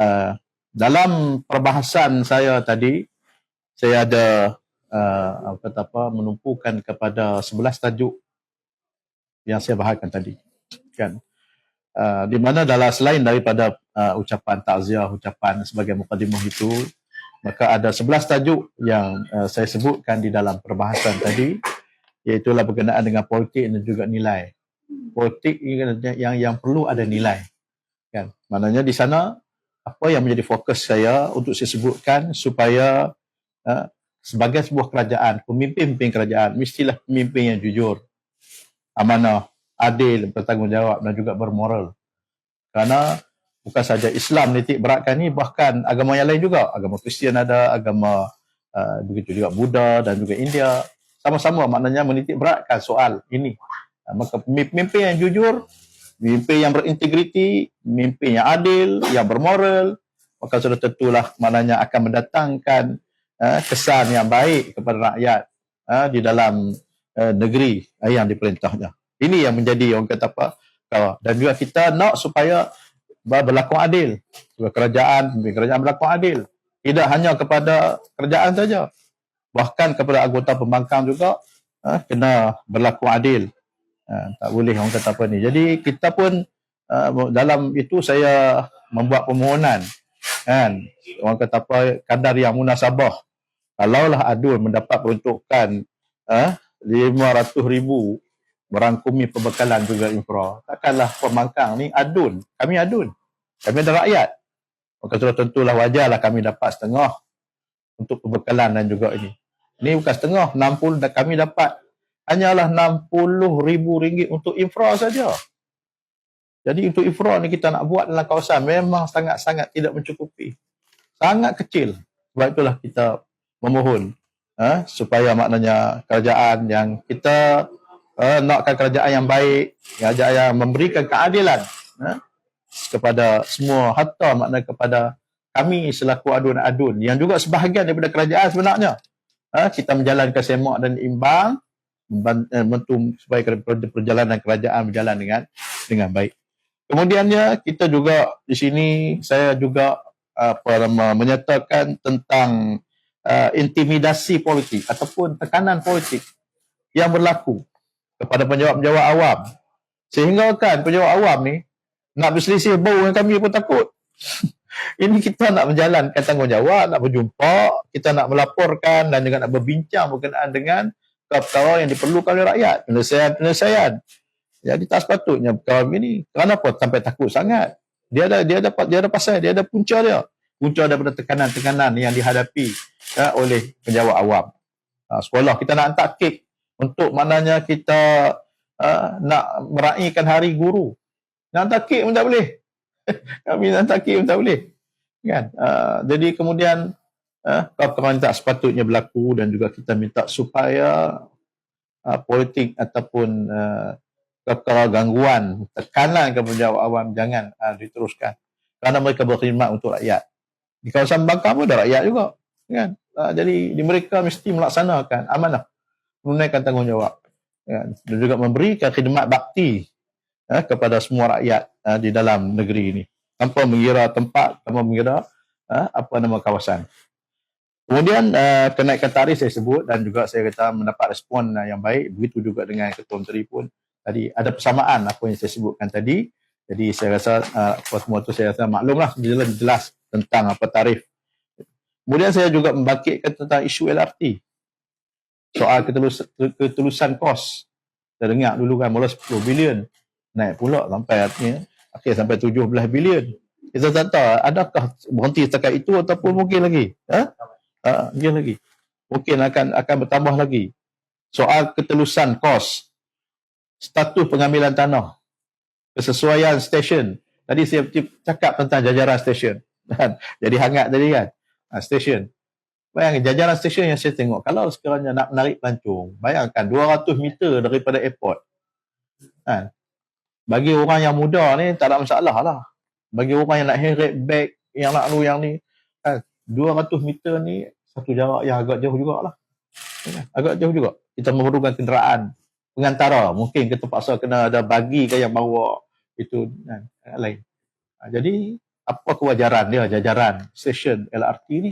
uh, dalam perbahasan saya tadi saya ada uh, apa apa menumpukan kepada 11 tajuk yang saya bahagikan tadi kan? Uh, di mana dalam selain daripada uh, ucapan takziah ucapan sebagai mukadimah itu maka ada 11 tajuk yang uh, saya sebutkan di dalam perbahasan tadi iaitu berkenaan dengan politik dan juga nilai. Politik yang yang perlu ada nilai kan? Maknanya di sana apa yang menjadi fokus saya untuk saya sebutkan supaya uh, sebagai sebuah kerajaan, pemimpin-pemimpin kerajaan mestilah pemimpin yang jujur, amanah, adil, bertanggungjawab dan juga bermoral. Kerana bukan saja Islam nitik beratkan ni, bahkan agama yang lain juga, agama Kristian ada, agama uh, begitu juga Buddha dan juga India, sama-sama maknanya menitik beratkan soal ini. Uh, maka pemimpin yang jujur Mimpi yang berintegriti, mimpi yang adil, yang bermoral, maka sudah tentulah maknanya akan mendatangkan uh, kesan yang baik kepada rakyat uh, di dalam uh, negeri uh, yang diperintahnya. Ini yang menjadi orang kata apa? Dan juga kita nak supaya berlaku adil. Kerajaan, kerajaan berlaku adil. Tidak hanya kepada kerajaan saja. Bahkan kepada anggota pembangkang juga uh, kena berlaku adil. Ha, tak boleh orang kata apa ni. Jadi kita pun uh, dalam itu saya membuat permohonan kan. Orang kata apa kadar yang munasabah. Kalaulah adul mendapat peruntukan uh, 500 ribu merangkumi pembekalan juga infra takkanlah pemangkang. Ni adun kami adun kami ada rakyat. Maka sudah tentulah wajarlah kami dapat setengah untuk pembekalan dan juga ini. Ini bukan setengah 60 dan kami dapat hanyalah ribu ringgit untuk infra saja. Jadi untuk infra ni kita nak buat dalam kawasan memang sangat-sangat tidak mencukupi. Sangat kecil. Sebab itulah kita memohon ha, supaya maknanya kerajaan yang kita ha, nakkan kerajaan yang baik, kerajaan yang memberikan keadilan ha, kepada semua hatta makna kepada kami selaku adun-adun yang juga sebahagian daripada kerajaan sebenarnya. Ha, kita menjalankan semak dan imbang membantu eh, supaya perjalanan kerajaan berjalan dengan dengan baik. Kemudiannya kita juga di sini saya juga apa menyatakan tentang uh, intimidasi politik ataupun tekanan politik yang berlaku kepada penjawat-penjawat awam. Sehingga kan penjawat awam ni nak berselisih bau dengan kami pun takut. Ini kita nak menjalankan tanggungjawab, nak berjumpa, kita nak melaporkan dan juga nak berbincang berkenaan dengan perkara yang diperlukan oleh rakyat, penyelesaian-penyelesaian. Jadi tak sepatutnya perkara begini. Kenapa sampai takut sangat? Dia ada dia dapat dia ada pasal, dia ada punca dia. Punca daripada tekanan-tekanan yang dihadapi ya, oleh penjawat awam. Ha, sekolah kita nak hantar kek untuk maknanya kita uh, nak meraihkan hari guru. Nak hantar kek pun tak boleh. Kami nak hantar kek pun tak boleh. Kan? Uh, jadi kemudian uh, perkara tak sepatutnya berlaku dan juga kita minta supaya uh, politik ataupun uh, perkara gangguan, tekanan kepada awam jangan uh, diteruskan kerana mereka berkhidmat untuk rakyat. Di kawasan Bangka pun ada rakyat juga. Kan? Uh, jadi di mereka mesti melaksanakan amanah, menunaikan tanggungjawab. Kan? Dan juga memberikan khidmat bakti uh, kepada semua rakyat uh, di dalam negeri ini. Tanpa mengira tempat, tanpa mengira uh, apa nama kawasan. Kemudian uh, kenaikan tarikh saya sebut dan juga saya kata mendapat respon uh, yang baik. Begitu juga dengan Ketua Menteri pun tadi ada persamaan apa yang saya sebutkan tadi. Jadi saya rasa uh, semua itu saya rasa maklumlah jelas, jelas tentang apa tarif. Kemudian saya juga membangkitkan tentang isu LRT. Soal ketulus, ketulusan kos. Saya dengar dulu kan mula 10 bilion. Naik pula sampai artinya akhir sampai 17 bilion. Kita tak tahu adakah berhenti setakat itu ataupun mungkin lagi. Ha? Uh, dia lagi. Mungkin akan akan bertambah lagi. Soal ketelusan kos, status pengambilan tanah, kesesuaian stesen. Tadi saya cakap tentang jajaran stesen. Jadi hangat tadi kan. Uh, stesen. Bayangkan jajaran stesen yang saya tengok. Kalau sekiranya nak menarik pelancong, bayangkan 200 meter daripada airport. Kan? Bagi orang yang muda ni tak ada masalah lah. Bagi orang yang nak heret bag, yang nak lu yang ni, kan? 200 meter ni satu jarak yang agak jauh jugalah. Agak jauh juga. Kita memerlukan kenderaan pengantara. Mungkin kita paksa kena ada bagi ke yang bawa itu kan, lain. Ha, jadi apa kewajaran dia jajaran stesen LRT ni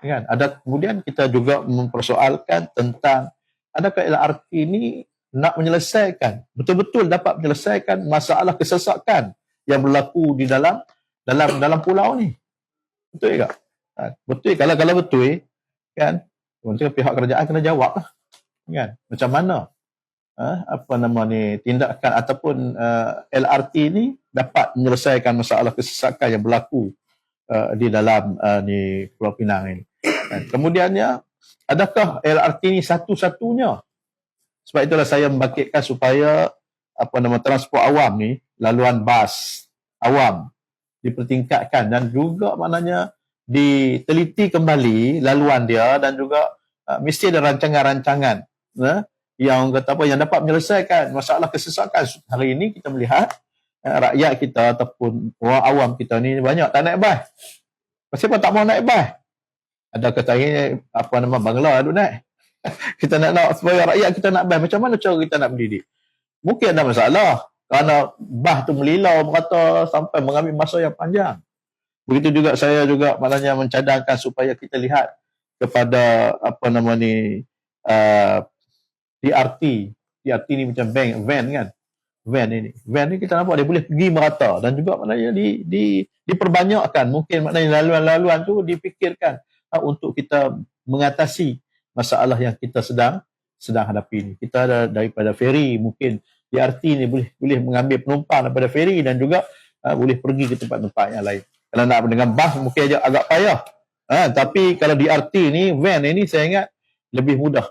kan ada kemudian kita juga mempersoalkan tentang adakah LRT ni nak menyelesaikan betul-betul dapat menyelesaikan masalah kesesakan yang berlaku di dalam dalam dalam pulau ni betul ke ha, betul kalau kalau betul kan mungkin pihak kerajaan kena jawab lah kan macam mana uh, apa nama ni tindakan ataupun uh, eh, LRT ni dapat menyelesaikan masalah kesesakan yang berlaku uh, di dalam uh, ni Pulau Pinang ini. Dan kemudiannya adakah LRT ni satu-satunya? Sebab itulah saya membangkitkan supaya apa nama transport awam ni laluan bas awam dipertingkatkan dan juga maknanya diteliti kembali laluan dia dan juga uh, mesti ada rancangan-rancangan uh, yang kata apa yang dapat menyelesaikan masalah kesesakan hari ini kita melihat eh, rakyat kita ataupun orang awam kita ni banyak tak naik bas. Kenapa tak mau naik bas? Ada kata ini apa nama bangla duk naik. kita nak nak supaya rakyat kita nak bas. Macam mana cara kita nak mendidik? Mungkin ada masalah kerana bas tu melilau berkata sampai mengambil masa yang panjang. Begitu juga saya juga maknanya mencadangkan supaya kita lihat kepada apa nama ni uh, DRT. DRT ni macam bank, van kan. Van ini. Van ni kita nampak dia boleh pergi merata dan juga maknanya di, di, diperbanyakkan. Mungkin maknanya laluan-laluan tu dipikirkan uh, untuk kita mengatasi masalah yang kita sedang sedang hadapi ini. Kita ada daripada ferry mungkin DRT ni boleh boleh mengambil penumpang daripada ferry dan juga uh, boleh pergi ke tempat-tempat yang lain. Kalau nak dengan bas mungkin agak, agak payah. Ha, tapi kalau DRT ni, van ini saya ingat lebih mudah.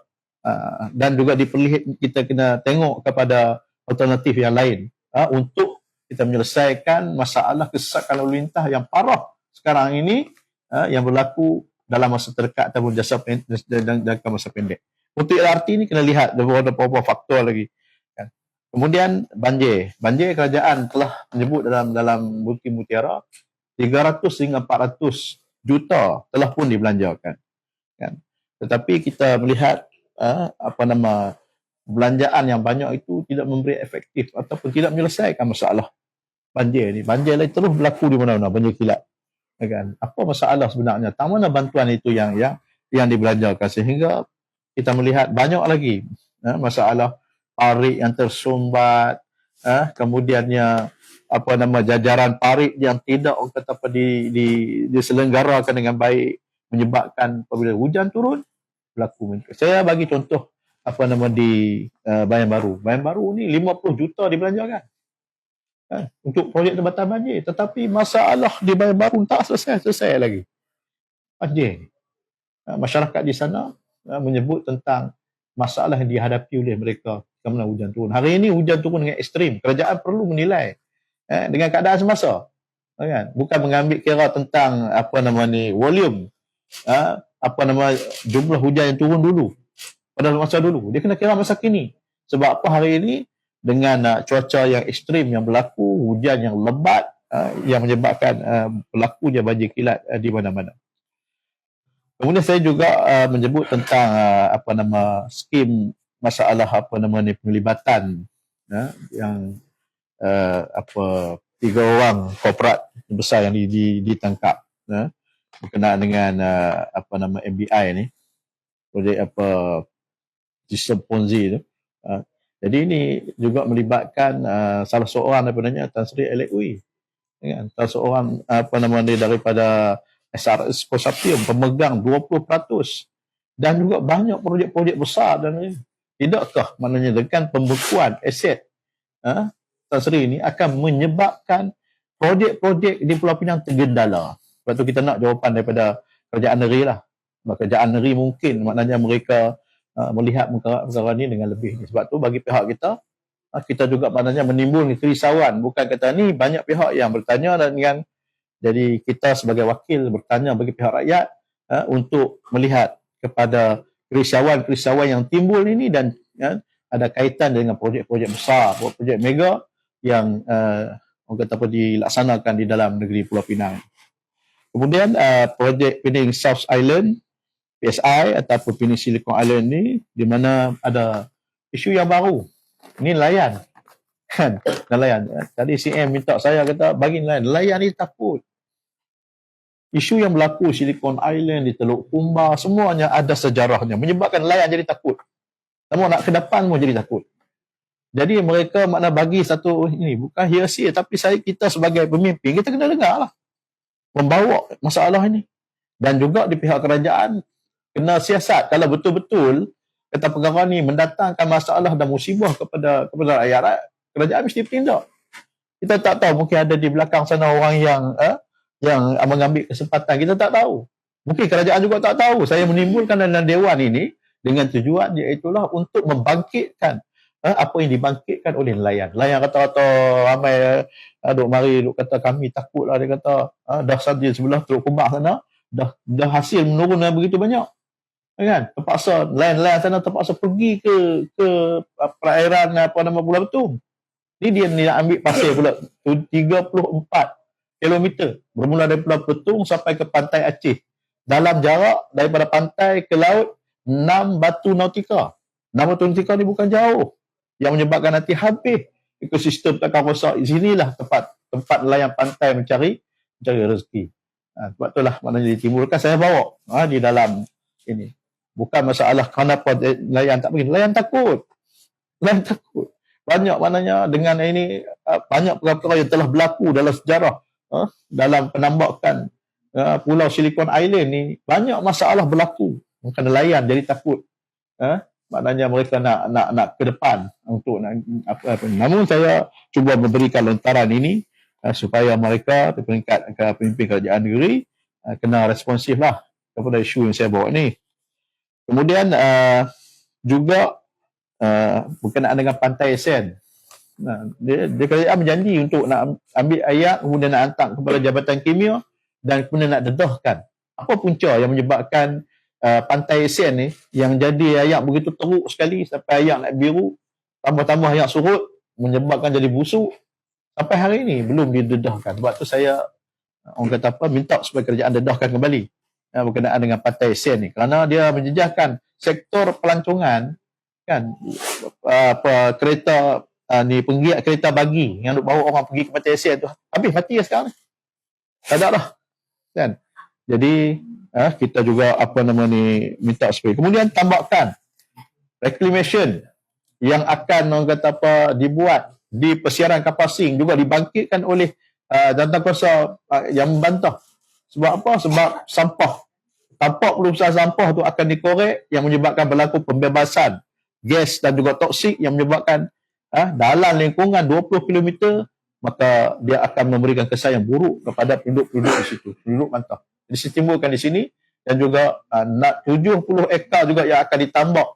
Ah, dan juga diperlihat kita kena tengok kepada alternatif yang lain uh, untuk kita menyelesaikan masalah kesesakan lalu lintas yang parah sekarang ini uh, yang berlaku dalam masa terdekat ataupun jasa dan jangka masa pendek. Untuk LRT ni kena lihat beberapa faktor lagi. Kan. Kemudian banjir. Banjir kerajaan telah menyebut dalam dalam bukti mutiara 300 hingga 400 juta telah pun dibelanjakan. Kan. Tetapi kita melihat uh, apa nama belanjaan yang banyak itu tidak memberi efektif ataupun tidak menyelesaikan masalah banjir ni. Banjir lain terus berlaku di mana-mana, banjir kilat. Kan? Apa masalah sebenarnya? Tak mana bantuan itu yang yang yang dibelanjakan sehingga kita melihat banyak lagi uh, masalah parit yang tersumbat, uh, kemudiannya apa nama jajaran parit yang tidak kata apa di, di diselenggarakan dengan baik menyebabkan apabila hujan turun berlaku. Saya bagi contoh apa nama di uh, Bayan Baru. Bayan Baru ni 50 juta dibelanjakan. Ha, untuk projek tempatan banjir. Tetapi masalah di Bayan Baru tak selesai-selesai lagi. Banjir. Ha, masyarakat di sana ha, menyebut tentang masalah yang dihadapi oleh mereka kerana hujan turun. Hari ini hujan turun dengan ekstrim. Kerajaan perlu menilai eh, dengan keadaan semasa. Kan? Bukan mengambil kira tentang apa nama ni volume. Ha, apa nama jumlah hujan yang turun dulu pada masa dulu dia kena kira masa kini sebab apa hari ini dengan uh, cuaca yang ekstrim yang berlaku hujan yang lebat uh, yang menyebabkan uh, berlakunya banjir kilat uh, di mana-mana kemudian saya juga uh, menyebut tentang uh, apa nama skim masalah apa nama ni penglibatan uh, yang uh, apa tiga orang korporat besar yang ditangkap uh, berkenaan dengan uh, apa nama MBI ni. Projek apa sistem Ponzi tu. Uh, jadi ini juga melibatkan uh, salah seorang daripadanya Tan Sri Elekui kan? Salah seorang apa nama dia daripada SRS Konsortium pemegang 20% dan juga banyak projek-projek besar dan tidakkah maknanya dengan pembekuan aset uh, Tan Sri ini akan menyebabkan projek-projek di Pulau Pinang tergendala sebab tu kita nak jawapan daripada kerajaan negeri lah. Kerajaan negeri mungkin maknanya mereka uh, melihat perkara ini dengan lebih. Sebab tu bagi pihak kita, uh, kita juga maknanya menimbul kerisauan. Bukan kata ni banyak pihak yang bertanya dan dengan jadi kita sebagai wakil bertanya bagi pihak rakyat uh, untuk melihat kepada kerisauan-kerisauan yang timbul ini dan uh, ada kaitan dengan projek-projek besar, projek mega yang uh, orang kata apa dilaksanakan di dalam negeri Pulau Pinang. Kemudian uh, projek Penang South Island PSI ataupun Penang Silicon Island ni di mana ada isu yang baru. Ini nelayan. Kan? Nelayan. Tadi CM minta saya kata bagi nelayan. Nelayan ni takut. isu yang berlaku Silicon Island, di Teluk Kumba, semuanya ada sejarahnya. Menyebabkan nelayan jadi takut. Namun nak ke depan pun jadi takut. Jadi mereka makna bagi satu ini bukan hiasi tapi saya kita sebagai pemimpin kita kena dengar lah membawa masalah ini. Dan juga di pihak kerajaan kena siasat. Kalau betul-betul kata perkara ni mendatangkan masalah dan musibah kepada kepada rakyat kerajaan mesti bertindak. Kita tak tahu mungkin ada di belakang sana orang yang eh, yang mengambil kesempatan. Kita tak tahu. Mungkin kerajaan juga tak tahu. Saya menimbulkan dalam dewan ini dengan tujuan iaitulah untuk membangkitkan apa yang dibangkitkan oleh nelayan. Nelayan kata-kata ramai eh, duk mari duk kata kami takut lah dia kata eh, dah saja sebelah Teluk Kumbak sana dah dah hasil menurun yang begitu banyak. Kan? Terpaksa nelayan-nelayan sana terpaksa pergi ke ke uh, perairan apa nama Pulau Betung. Ni dia ni nak ambil pasir pula 34 km bermula dari Pulau Betung sampai ke pantai Aceh. Dalam jarak daripada pantai ke laut 6 batu nautika. 6 batu nautika ni bukan jauh yang menyebabkan nanti habis ekosistem takkan rosak. Sinilah tempat tempat nelayan pantai mencari mencari rezeki. Ha, sebab itulah maknanya ditimbulkan saya bawa ha, di dalam ini. Bukan masalah kenapa nelayan tak pergi. Nelayan takut. Nelayan takut. Banyak maknanya dengan ini ha, banyak perkara-perkara yang telah berlaku dalam sejarah ha, dalam penambakan ha, Pulau Silicon Island ni banyak masalah berlaku. Maka nelayan jadi takut. Ha, maknanya mereka nak nak nak ke depan untuk nak apa, apa. Namun saya cuba memberikan lontaran ini uh, supaya mereka peringkat ke pemimpin kerajaan negeri uh, kena responsif lah kepada isu yang saya bawa ni. Kemudian uh, juga uh, berkenaan dengan pantai Sen. Nah, dia, dia kerajaan berjanji untuk nak ambil ayat kemudian nak hantar kepada Jabatan Kimia dan kemudian nak dedahkan. Apa punca yang menyebabkan Uh, pantai Asian ni yang jadi ayak begitu teruk sekali sampai ayak nak biru tambah-tambah ayak surut menyebabkan jadi busuk. Sampai hari ini belum didedahkan. Sebab tu saya orang kata apa minta supaya kerajaan dedahkan kembali uh, berkenaan dengan pantai Asian ni. Kerana dia menjejahkan sektor pelancongan kan uh, apa kereta uh, ni penggiat kereta bagi yang nak bawa orang pergi ke pantai Asian tu. Habis mati lah sekarang. Tak ada lah kan. Jadi eh, kita juga apa nama ni minta supaya. Kemudian tambahkan reclamation yang akan orang kata apa dibuat di persiaran kapasing juga dibangkitkan oleh uh, jantan kuasa uh, yang membantah. Sebab apa? Sebab sampah. Tampak perusahaan sampah tu akan dikorek yang menyebabkan berlaku pembebasan gas dan juga toksik yang menyebabkan uh, dalam lingkungan 20 km maka dia akan memberikan kesan yang buruk kepada penduduk-penduduk di situ. Penduduk mantap ditimbulkan di sini dan juga uh, nak 70 ekar juga yang akan ditambak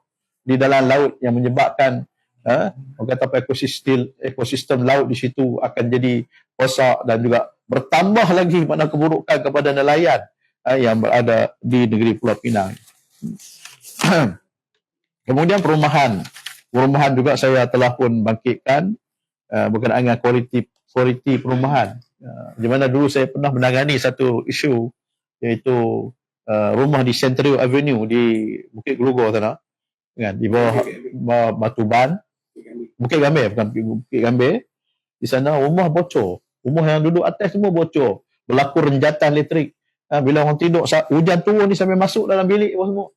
di dalam laut yang menyebabkan uh, kata apa ekosistem ekosistem laut di situ akan jadi rosak dan juga bertambah lagi mana keburukan kepada nelayan uh, yang berada di negeri Pulau Pinang. Kemudian perumahan. Perumahan juga saya telah pun bangkitkan uh, berkenaan dengan kualiti kualiti perumahan. Uh, di mana dulu saya pernah menangani satu isu iaitu uh, rumah di Central Avenue di Bukit Gelugor sana kan? Di bawah Batu Ban. Bukit Gambir bukan Bukit Gambir di sana rumah bocor. Rumah yang duduk atas semua bocor. Berlaku renjatan elektrik. Ha, bila orang tidur hujan turun ni sampai masuk dalam bilik semua.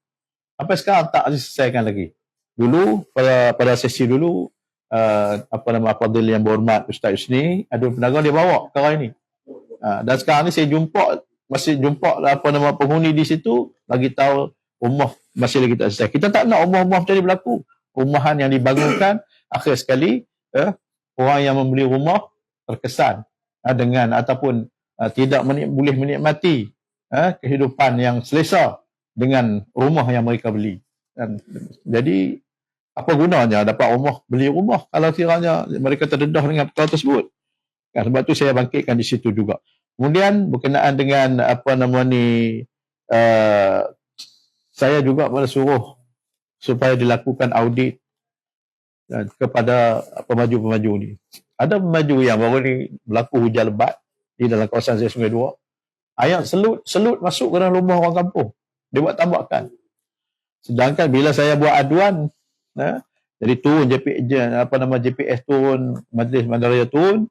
Sampai sekarang tak diselesaikan lagi. Dulu pada pada sesi dulu uh, apa nama Fadil yang berhormat Ustaz Yusni ada pedagang dia bawa perkara ini. Uh, dan sekarang ni saya jumpa masih jumpa lah apa nama penghuni di situ bagi tahu rumah masih lagi tak selesai. Kita tak nak rumah-rumah macam ni berlaku. Rumahan yang dibangunkan akhir sekali eh, orang yang membeli rumah terkesan eh, dengan ataupun eh, tidak menik, boleh menikmati eh, kehidupan yang selesa dengan rumah yang mereka beli. Dan, jadi apa gunanya dapat rumah beli rumah kalau kiranya mereka terdedah dengan perkara tersebut. Kan, sebab tu saya bangkitkan di situ juga. Kemudian berkenaan dengan apa nama ni uh, saya juga pada suruh supaya dilakukan audit uh, kepada pemaju-pemaju ni. Ada pemaju yang baru ni berlaku hujan lebat di dalam kawasan saya Sungai Dua. Ayat selut selut masuk ke dalam rumah orang kampung. Dia buat tambakan. Sedangkan bila saya buat aduan, uh, jadi turun JPS, apa nama JPS turun, Majlis Mandaraya turun,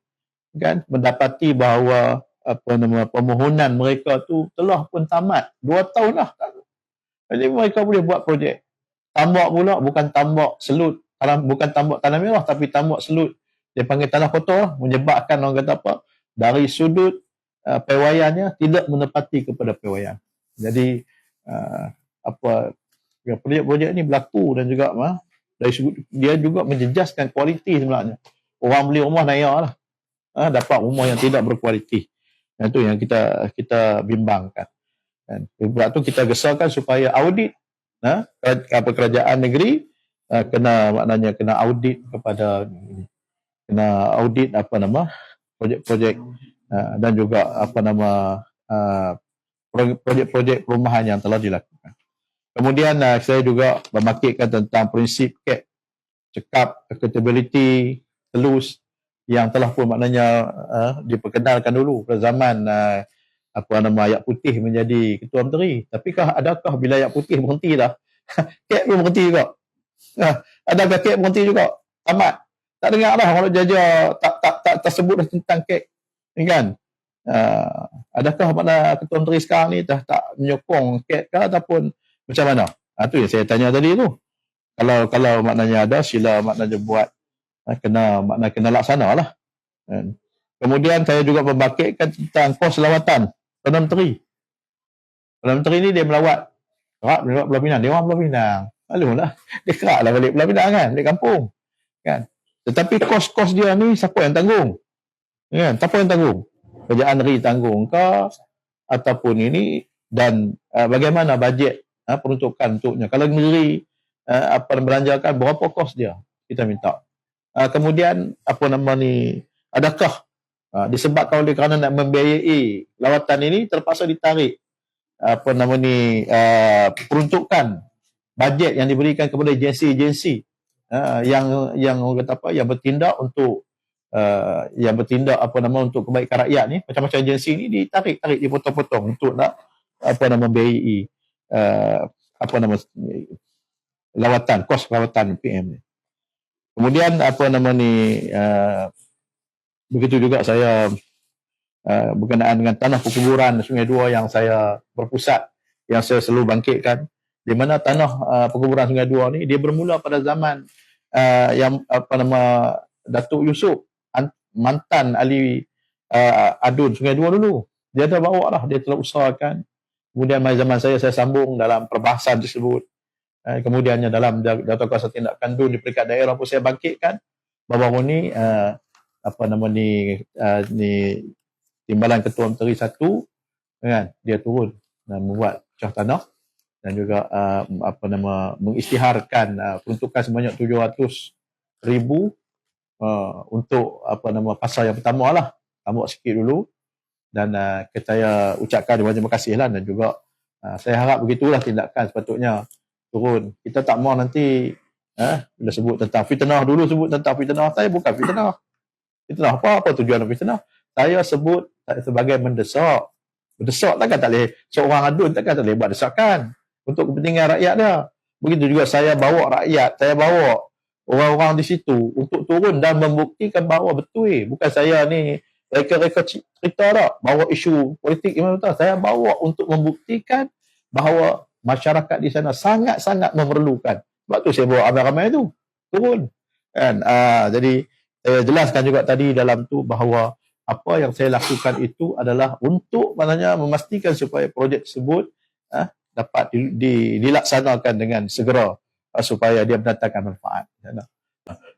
kan mendapati bahawa apa nama permohonan mereka tu telah pun tamat. Dua tahun lah jadi mereka boleh buat projek. Tambak pula bukan tambak selut bukan tambak tanah merah tapi tambak selut. Dia panggil tanah kotor menyebabkan orang kata apa dari sudut uh, pewayannya tidak menepati kepada pewayan. Jadi uh, apa ya, projek-projek ni berlaku dan juga uh, dari sudut dia juga menjejaskan kualiti sebenarnya. Orang beli rumah naya lah. Uh, dapat rumah yang tidak berkualiti itu yang kita kita bimbangkan. Kan? Sebab tu kita gesarkan supaya audit ha, apa kerajaan negeri uh, kena maknanya kena audit kepada kena audit apa nama? Projek-projek uh, dan juga apa nama uh, projek-projek perumahan yang telah dilakukan. Kemudian uh, saya juga memakitkan tentang prinsip CAP, cekap, accountability, telus yang telah pun maknanya uh, diperkenalkan dulu pada zaman uh, apa nama ayat putih menjadi ketua menteri. Tapi kah adakah bila ayat putih berhenti dah? CAP pun berhenti juga. Adakah CAP berhenti juga? Tamat tak dengar dah kalau jaja tak tak tak tersebut dah tentang kek kan uh, adakah mana ketua menteri sekarang ni dah tak menyokong kek ke ataupun macam mana ha, tu yang saya tanya tadi tu kalau kalau maknanya ada sila maknanya buat uh, kena makna kena laksana lah kan? kemudian saya juga membangkitkan tentang kos lawatan Perdana Menteri Perdana Menteri ni dia melawat kerak melawat Pulau Pinang dia orang Pulau Pinang lalu lah dia kerak lah balik Pulau Pinang kan balik kampung kan tetapi kos-kos dia ni siapa yang tanggung? Ya, siapa yang tanggung? Kerajaan negeri tanggung ke ataupun ini dan uh, bagaimana bajet uh, peruntukan untuknya? Kalau negeri uh, apa belanjakan berapa kos dia? Kita minta. Uh, kemudian apa nama ni? Adakah uh, disebabkan oleh kerana nak membiayai lawatan ini terpaksa ditarik apa nama ni uh, peruntukan bajet yang diberikan kepada agensi-agensi uh, yang yang orang kata apa yang bertindak untuk uh, yang bertindak apa nama untuk kebaikan rakyat ni macam-macam agensi ni ditarik-tarik dipotong-potong untuk nak apa nama BAE uh, apa nama lawatan kos lawatan PM ni. Kemudian apa nama ni uh, begitu juga saya uh, berkenaan dengan tanah perkuburan Sungai Dua yang saya berpusat yang saya selalu bangkitkan di mana tanah uh, perkuburan Sungai Dua ni dia bermula pada zaman uh, yang apa nama Datuk Yusof mantan ahli uh, adun Sungai Dua dulu. Dia dah bawa lah, dia telah usahakan. Kemudian zaman saya, saya sambung dalam perbahasan tersebut. Uh, kemudiannya dalam Datuk Kuasa Tindakan Dun di peringkat daerah pun saya bangkitkan. Bahawa ni uh, apa nama ni uh, ni timbalan ketua menteri satu kan? Dia turun dan membuat cah tanah dan juga uh, apa nama mengisytiharkan uh, peruntukan sebanyak 700 ribu uh, untuk apa nama pasal yang pertama lah. Tambah sikit dulu dan uh, saya ucapkan terima kasih lah dan juga uh, saya harap begitulah tindakan sepatutnya turun. Kita tak mau nanti uh, bila sebut tentang fitnah dulu sebut tentang fitnah saya bukan fitnah. Fitnah apa? Apa tujuan fitnah? Saya sebut sebagai mendesak. Mendesak takkan tak boleh seorang adun takkan tak boleh buat desakan untuk kepentingan rakyat dia. Begitu juga saya bawa rakyat, saya bawa orang-orang di situ untuk turun dan membuktikan bahawa betul eh. Bukan saya ni reka-reka cerita tak, bawa isu politik Imam. Saya bawa untuk membuktikan bahawa masyarakat di sana sangat-sangat memerlukan. Sebab tu saya bawa ramai-ramai tu turun. Kan? Aa, ah, jadi saya jelaskan juga tadi dalam tu bahawa apa yang saya lakukan itu adalah untuk maknanya memastikan supaya projek tersebut ah, dapat di, di, dilaksanakan dengan segera uh, supaya dia mendatangkan manfaat.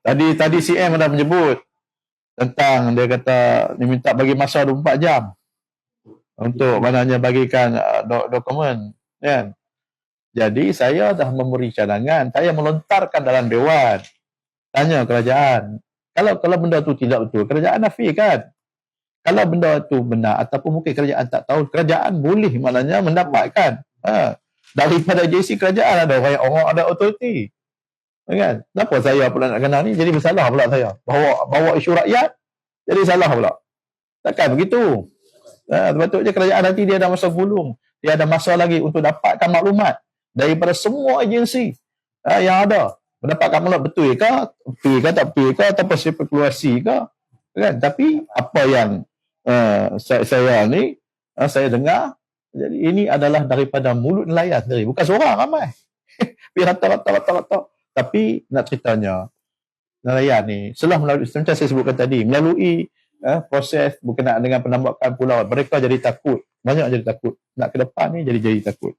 Tadi tadi CM dah menyebut tentang dia kata dia minta bagi masa 24 jam untuk maknanya bagikan uh, do, dokumen kan. Jadi saya dah memberi cadangan, saya melontarkan dalam dewan. Tanya kerajaan, kalau kalau benda tu tidak betul, kerajaan nafikan. Kalau benda tu benar ataupun mungkin kerajaan tak tahu, kerajaan boleh maknanya mendapatkan Ha. Daripada JC kerajaan ada orang orang ada autoriti. Kan? Kenapa saya pula nak kenal ni? Jadi bersalah pula saya. Bawa bawa isu rakyat jadi salah pula. Takkan begitu. Ha, sepatutnya kerajaan nanti dia ada masa gulung. Dia ada masa lagi untuk dapatkan maklumat daripada semua agensi ha, yang ada. Mendapatkan maklumat betul ke? Betul ke tak betul ke? Ataupun spekulasi ke? Kan? Tapi apa yang uh, saya, saya ni uh, saya dengar jadi ini adalah daripada mulut nelayan sendiri bukan seorang ramai biar rata-rata rata-rata tapi nak ceritanya nelayan ni setelah melalui macam saya sebutkan tadi melalui uh, proses berkenaan dengan penambakan pulau mereka jadi takut banyak jadi takut nak ke depan ni jadi jadi takut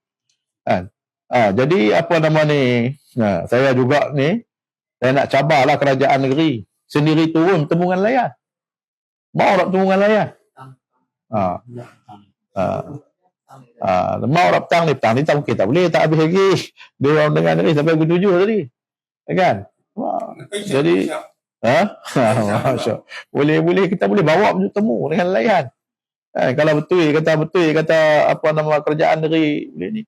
kan ha, jadi apa nama ni ha, saya juga ni saya nak cabarlah kerajaan negeri sendiri turun temuan nelayan mau tak temuan nelayan ha. Ha. Ah, mau nak petang ni, petang ni tak mungkin tak boleh, tak habis lagi. Dia orang dengar ni sampai pukul tujuh tadi. Ya Kan? Wah. Jadi, ha? Boleh boleh kita boleh bawa temu dengan nelayan. Eh, kalau betul kata betul kata apa nama kerajaan negeri boleh ni.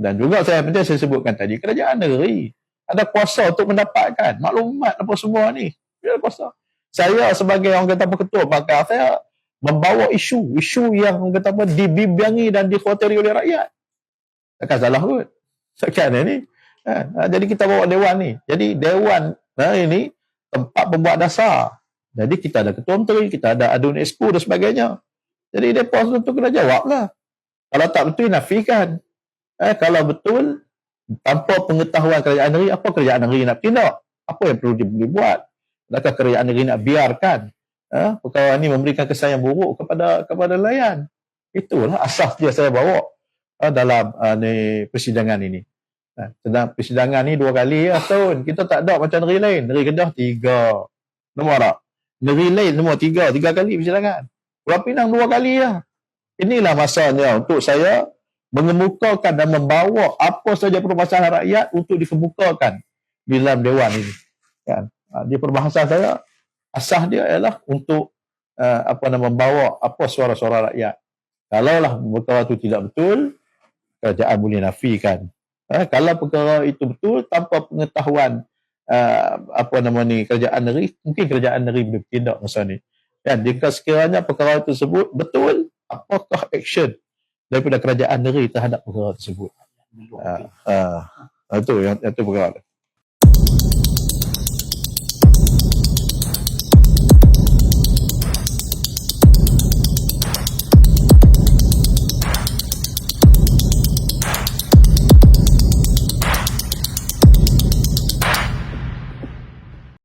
Dan juga saya macam saya sebutkan tadi, kerajaan negeri ada kuasa untuk mendapatkan maklumat apa semua ni. Dia ada kuasa. Saya sebagai orang kata ketua pakar, saya membawa isu, isu yang kata apa dibimbingi dan dikhawatiri oleh rakyat. Takkan salah kot. Takkan ini. Ha, jadi kita bawa dewan ni. Jadi dewan ha, ini tempat pembuat dasar. Jadi kita ada ketua menteri, kita ada adun expo dan sebagainya. Jadi mereka tentu kena jawab lah. Kalau tak betul, nafikan. Eh, kalau betul, tanpa pengetahuan kerajaan negeri, apa kerajaan negeri nak tindak? Apa yang perlu dibuat? Adakah kerajaan negeri nak biarkan ha, perkara ini memberikan kesan yang buruk kepada kepada nelayan. Itulah asas dia saya bawa ha, dalam ha, ni persidangan ini. Ha, sedang persidangan ni dua kali ya tahun. Kita tak ada macam negeri lain. Negeri Kedah tiga. Nombor tak? Negeri lain semua tiga. Tiga kali persidangan. Pulau Pinang dua kali ya. Inilah masanya untuk saya mengemukakan dan membawa apa saja permasalahan rakyat untuk dikemukakan di dalam dewan ini. Kan? Ha, di perbahasan saya, asah dia ialah untuk uh, apa nama membawa apa suara-suara rakyat. Kalaulah perkara itu tidak betul, kerajaan boleh nafikan. Uh, kalau perkara itu betul tanpa pengetahuan uh, apa nama ni kerajaan negeri, mungkin kerajaan negeri boleh bertindak masa ni. Dan jika sekiranya perkara tersebut betul, apakah action daripada kerajaan negeri terhadap perkara tersebut? Uh, uh, itu yang itu perkara.